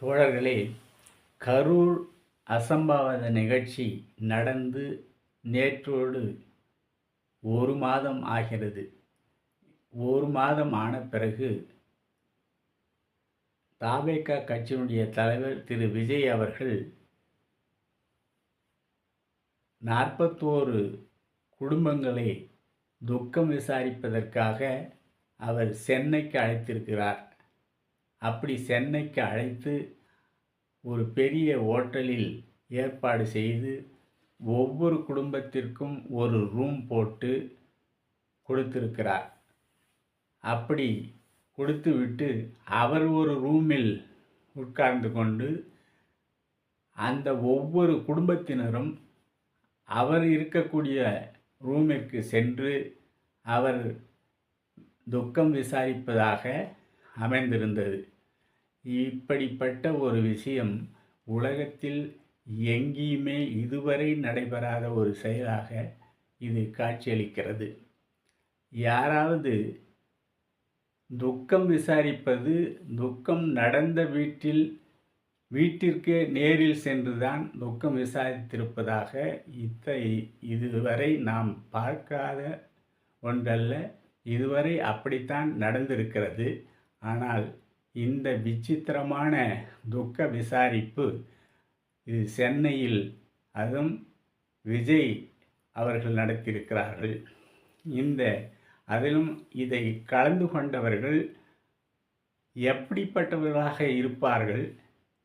தோழர்களே கரூர் அசம்பாவித நிகழ்ச்சி நடந்து நேற்றோடு ஒரு மாதம் ஆகிறது. ஒரு மாதம் ஆன பிறகு தாபேக்கா கட்சியினுடைய தலைவர் திரு. விஜய் அவர்கள் நாற்பத்தோரு குடும்பங்களை துக்கம் விசாரிப்பதற்காக அவர் சென்னைக்கு அழைத்திருக்கிறார். அப்படி சென்னைக்கு அழைத்து ஒரு பெரிய ஓட்டலில் ஏற்பாடு செய்து ஒவ்வொரு குடும்பத்திற்கும் ஒரு ரூம் போட்டு கொடுத்திருக்கிறார். அப்படி கொடுத்துவிட்டு அவர் ஒரு ரூமில் உட்கார்ந்து கொண்டு அந்த ஒவ்வொரு குடும்பத்தினரும் அவர் இருக்கக்கூடிய ரூமிற்கு சென்று அவர் துக்கம் விசாரிப்பதாக அமைந்திருந்தது. இப்படிப்பட்ட ஒரு விஷயம் உலகத்தில் எங்கேயுமே இதுவரை நடைபெறாத ஒரு செயலாக இது காட்சியளிக்கிறது. யாராவது துக்கம் விசாரிப்பது துக்கம் நடந்த வீட்டில் வீட்டிற்கே நேரில் சென்றுதான் துக்கம் விசாரித்திருப்பதாக இத்த இதுவரை நாம் பார்க்காத ஒன்றல்ல இதுவரை அப்படித்தான் நடந்திருக்கிறது. ஆனால் இந்த விசித்திரமான துக்க விசாரிப்பு இது சென்னையில் அதுவும் விஜய் அவர்கள் நடத்தியிருக்கிறார்கள். இந்த அதிலும் இதை கலந்து கொண்டவர்கள் எப்படிப்பட்டவர்களாக இருப்பார்கள்?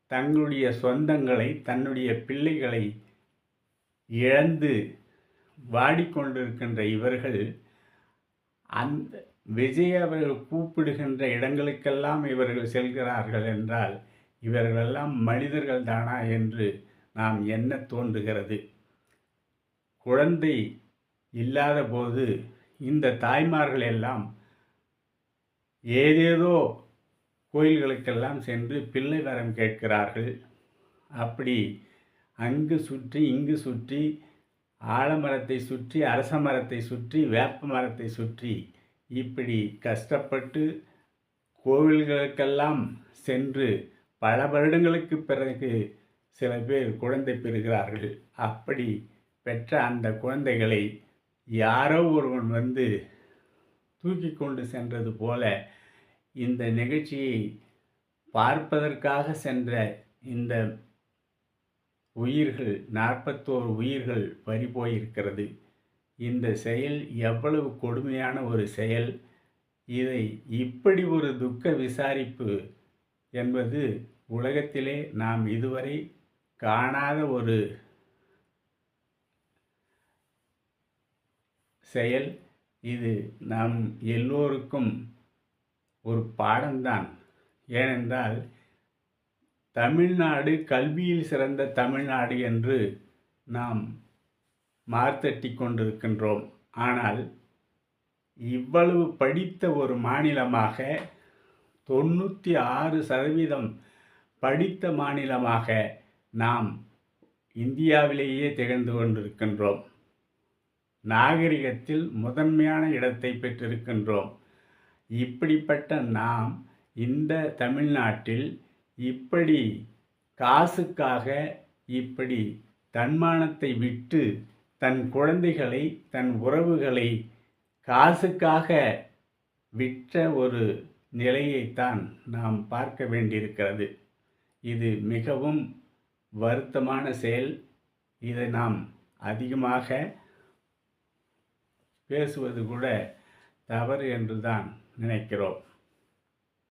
தங்களுடைய சொந்தங்களை தன்னுடைய பிள்ளைகளை இழந்து வாடிக்கொண்டிருக்கின்ற இவர்கள் அந்த விஜய் அவர்கள் கூப்பிடுகின்ற இடங்களுக்கெல்லாம் இவர்கள் செல்கிறார்கள் என்றால் இவர்களெல்லாம் மனிதர்கள் தானா என்று நாம் என்ன தோன்றுகிறது? குழந்தை இல்லாத போது இந்த தாய்மார்கள் எல்லாம் ஏதேதோ கோயில்களுக்கெல்லாம் சென்று பிள்ளை வரம் கேட்கிறார்கள். அப்படி அங்கு சுற்றி இங்கு சுற்றி ஆலமரத்தை சுற்றி அரச மரத்தை சுற்றி வேப்ப மரத்தை சுற்றி இப்படி கஷ்டப்பட்டு கோவில்களுக்கெல்லாம் சென்று பல வருடங்களுக்கு பிறகு சில பேர் குழந்தை பெறுகிறார்கள். அப்படி பெற்ற அந்த குழந்தைகளை யாரோ ஒருவன் வந்து தூக்கி கொண்டு சென்றது போல இந்த நிகழ்ச்சியை பார்ப்பதற்காக சென்ற இந்த உயிர்கள் நாற்பத்தோரு உயிர்கள் பறிபோயிருக்கிறது இந்த செயல் எவ்வளவு கொடுமையான ஒரு செயல்? இதை இப்படி ஒரு துக்க விசாரிப்பு என்பது உலகத்திலே நாம் இதுவரை காணாத ஒரு செயல். இது நம் எல்லோருக்கும் ஒரு பாடம்தான். ஏனென்றால் தமிழ்நாடு கல்வியில் சிறந்த தமிழ்நாடு என்று நாம் மார்த்தட்டி கொண்டிருக்கின்றோம் ஆனால் இவ்வளவு படித்த ஒரு மாநிலமாக தொண்ணூற்றி ஆறு சதவீதம் படித்த மாநிலமாக நாம் இந்தியாவிலேயே திகழ்ந்து கொண்டிருக்கின்றோம். நாகரிகத்தில் முதன்மையான இடத்தை பெற்றிருக்கின்றோம். இப்படிப்பட்ட நாம் இந்த தமிழ்நாட்டில் இப்படி காசுக்காக இப்படி தன்மானத்தை விட்டு தன் குழந்தைகளை தன் உறவுகளை காசுக்காக விற்ற ஒரு நிலையைத்தான் நாம் பார்க்க வேண்டியிருக்கிறது. இது மிகவும் வருத்தமான செயல். இதை நாம் அதிகமாக பேசுவது கூட தவறு என்று தான் நினைக்கிறோம்.